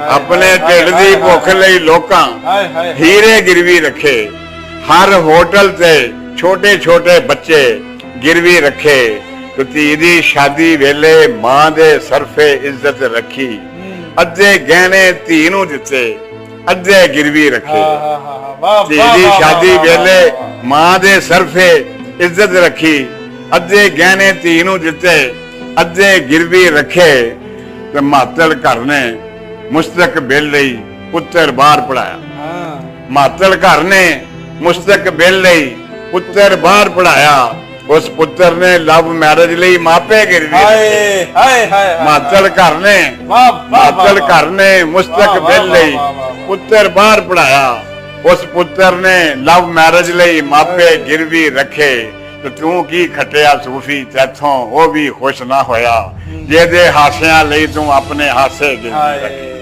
ਆਪਣੇ ਢਿੱਡ ਦੀ ਭੁੱਖ ਲਈ ਲੋਕਾਂ ਹੀਰੇ ਗਿਰਵੀ ਰੱਖੇ ਹਰ ਹੋਟਲ ਤੇ ਛੋਟੇ ਛੋਟੇ ਬੱਚੇ ਗਿਰਵੀ ਰੱਖੇ ਧੀ ਦੀ ਸ਼ਾਦੀ ਵੇਲੇ ਮਾਂ ਦੇ ਸਰਫੇ ਇੱਜ਼ਤ ਰੱਖੀ ਅੱਧੇ ਗਹਿਣੇ ਧੀ ਨੂੰ ਦਿੱਤੇ ਅੱਧੇ ਗਿਰਵੀ ਰੱਖੇ। ਧੀ ਵਾਹ, ਦੀ ਸ਼ਾਦੀ ਵੇਲੇ। ਮਾਂ ਦੇ ਸਰਫੇ ਇੱਜ਼ਤ ਰੱਖੀ ਅੱਧੇ ਗਹਿਣੇ ਧੀ ਨੂੰ ਦਿੱਤੇ ਅੱਧੇ ਗਿਰਵੀ ਰੱਖੇ ਤੇ ਮਾਤਲ ਘਰ ਨੇ ਮੁਸਤਕਬਲ ਲਈ ਪੁੱਤਰ ਬਾਹਰ ਪੜਾਇਆ। ਹਾਂ। ਮਾਤਲ ਘਰ ਨੇ ਮੁਸਤਕਬਲ ਲਈ ਪੁੱਤਰ ਬਾਹਰ ਪੜਾਇਆ। ਉਸ ਪੁੱਤਰ ਨੇ ਲਵ ਮੈਰਿਜ ਲਈ ਮਾਪੇ ਗਿਰਵੀ ਰੱਖੇ। ਹਾਏ ਹਾਏ ਹਾਏ। ਮਾਤਲ ਘਰ ਨੇ ਵਾਹ ਵਾਹ ਮਾਤਲ ਘਰ ਨੇ ਵਾਹ, ਮੁਸਤਕਬਲ ਵਾਹ, ਲਈ। ਪੁੱਤਰ ਬਾਹਰ ਪੜਾਇਆ। ਉਸ ਪੁੱਤਰ ਨੇ ਲਵ ਮੈਰਿਜ ਲਈ ਮਾਪੇ ਗਿਰਵੀ ਰੱਖੇ। ਤੇ ਤੂੰ ਕੀ ਖਟਿਆ ਸੂਫੀ ਤੇਥੋਂ ਉਹ ਵੀ ਖੁਸ਼ ਨਾ ਹੋਇਆ। ਜਿਹਦੇ ਹਾਸਿਆਂ ਲਈ ਤੂੰ ਆਪਣੇ ਹਾਸੇ ਗਿਰਵੀ ਰੱਖੇ। ਹਾਏ